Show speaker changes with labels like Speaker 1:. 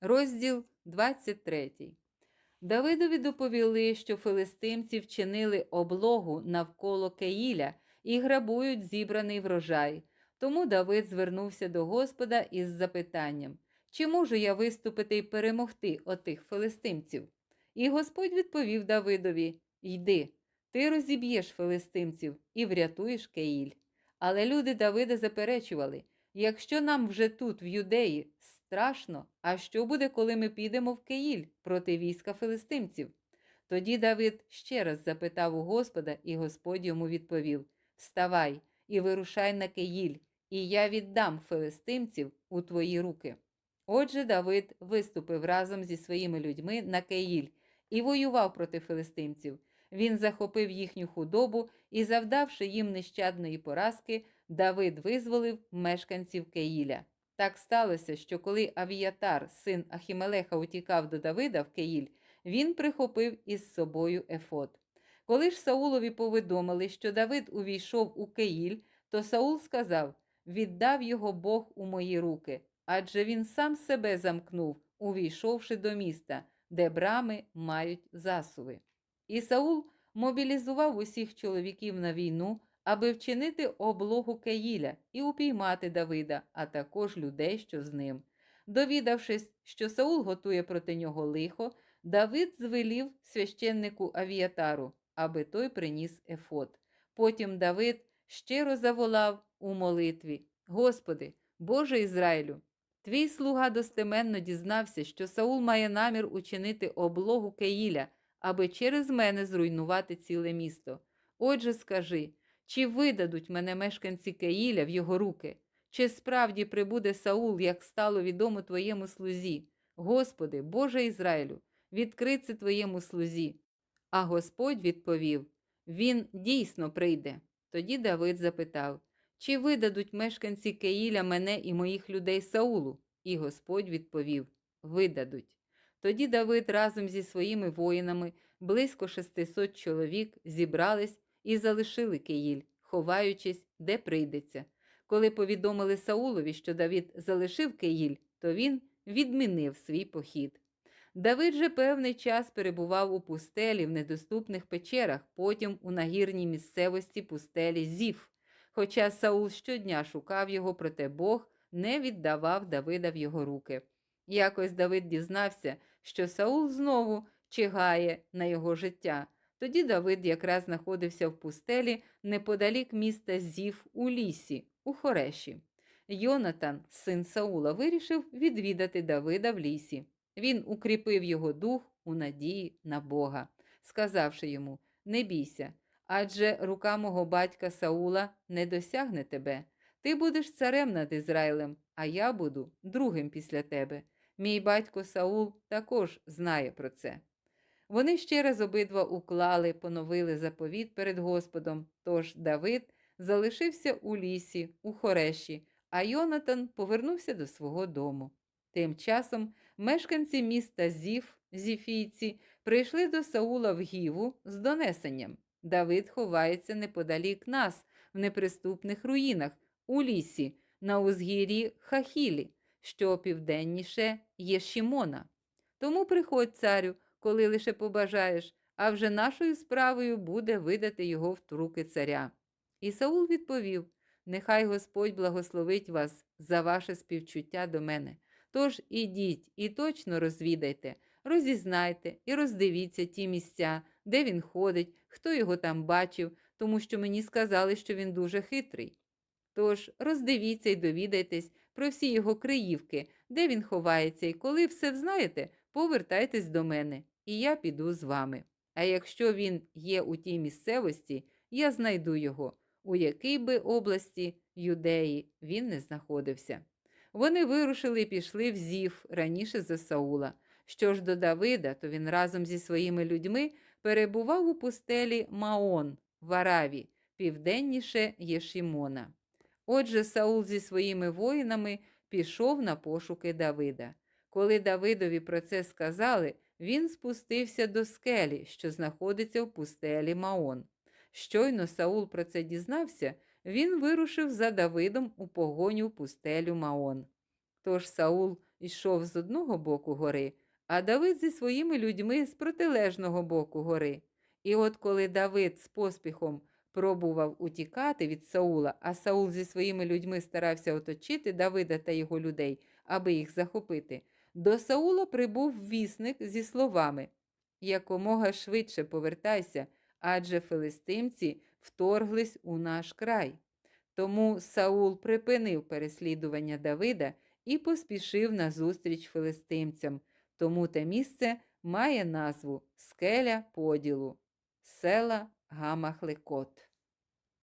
Speaker 1: Розділ 23. Давидові доповіли, що филистимці вчинили облогу навколо Кеїля і грабують зібраний врожай. Тому Давид звернувся до Господа із запитанням: Чи можу я виступити і перемогти отих филистимців? І Господь відповів Давидові: Йди, ти розіб'єш филистимців і врятуєш Кеїль. Але люди Давида заперечували: якщо нам вже тут, в юдеї, страшно, а що буде, коли ми підемо в Киїль проти війська филистимців? Тоді Давид ще раз запитав у Господа, і Господь йому відповів: Вставай і вирушай на Киїль, і я віддам филистимців у твої руки. Отже, Давид виступив разом зі своїми людьми на Киїль і воював проти филистимців. Він захопив їхню худобу і, завдавши їм нещадної поразки, Давид визволив мешканців Кеїля. Так сталося, що коли Авіятар, син Ахімелеха, утікав до Давида в Кеїль, він прихопив із собою Ефод. Коли ж Саулові повідомили, що Давид увійшов у Кеїль, то Саул сказав: Віддав його Бог у мої руки, адже він сам себе замкнув, увійшовши до міста, де брами мають засуви. І Саул мобілізував усіх чоловіків на війну, аби вчинити облогу Кеїля і упіймати Давида, а також людей, що з ним. Довідавшись, що Саул готує проти нього лихо, Давид звелів священнику Авіатару, аби той приніс ефот. Потім Давид щиро заволав у молитві: Господи, Боже Ізраїлю! Твій слуга достеменно дізнався, що Саул має намір учинити облогу Кеїля, аби через мене зруйнувати ціле місто. Отже, скажи, чи видадуть мене мешканці Кеїля в його руки? Чи справді прибуде Саул, як стало відомо твоєму слузі? Господи, Боже Ізраїлю, відкрий це твоєму слузі. А Господь відповів: Він дійсно прийде. Тоді Давид запитав, чи видадуть мешканці Кеїля мене і моїх людей Саулу? І Господь відповів: Видадуть. Тоді Давид разом зі своїми воїнами, близько 600 чоловік, зібрались і залишили Киїль, ховаючись, де прийдеться. Коли повідомили Саулові, що Давид залишив Киїль, то він відмінив свій похід. Давид же певний час перебував у пустелі в недоступних печерах, потім у нагірній місцевості пустелі Зів. Хоча Саул щодня шукав його, проте Бог не віддавав Давида в його руки. Якось Давид дізнався, що Саул знову чигає на його життя. Тоді Давид якраз знаходився в пустелі неподалік міста Зів у лісі, у Хореші. Йонатан, син Саула, вирішив відвідати Давида в лісі. Він укріпив його дух у надії на Бога, сказавши йому: Не бійся, адже рука мого батька Саула не досягне тебе. Ти будеш царем над Ізраїлем, а я буду другим після тебе. Мій батько Саул також знає про це. Вони ще раз обидва уклали, поновили заповіт перед Господом. Тож Давид залишився у лісі, у Хореші, а Йонатан повернувся до свого дому. Тим часом мешканці міста Зів, зіфійці, прийшли до Саула в Гіву з донесенням. Давид ховається неподалік нас, в неприступних руїнах, у лісі, на узгір'ї Хахілі, що південніше є Шімона. Тому приходь, царю, коли лише побажаєш, а вже нашою справою буде видати його в руки царя. І Саул відповів: Нехай Господь благословить вас за ваше співчуття до мене. Тож ідіть і точно розвідайте, розізнайте і роздивіться ті місця, де він ходить, хто його там бачив, тому що мені сказали, що він дуже хитрий. Тож роздивіться і довідайтесь про всі його криївки, де він ховається, і коли все взнаєте, повертайтесь до мене, і я піду з вами. А якщо він є у тій місцевості, я знайду його, у якій би області юдеї він не знаходився. Вони вирушили і пішли в Зів раніше за Саула. Що ж до Давида, то він разом зі своїми людьми перебував у пустелі Маон в Араві, південніше Єшімона. Отже, Саул зі своїми воїнами пішов на пошуки Давида. Коли Давидові про це сказали, він спустився до скелі, що знаходиться в пустелі Маон. Щойно Саул про це дізнався, він вирушив за Давидом у погоню в пустелю Маон. Тож Саул йшов з одного боку гори, а Давид зі своїми людьми з протилежного боку гори. І от коли Давид з поспіхом пробував утікати від Саула, а Саул зі своїми людьми старався оточити Давида та його людей, аби їх захопити, до Саула прибув вісник зі словами Якомога швидше повертайся, адже филистимці вторглись у наш край. Тому Саул припинив переслідування Давида і поспішив назустріч филистимцям. Тому те місце має назву Скеля поділу, села Гамахлекот.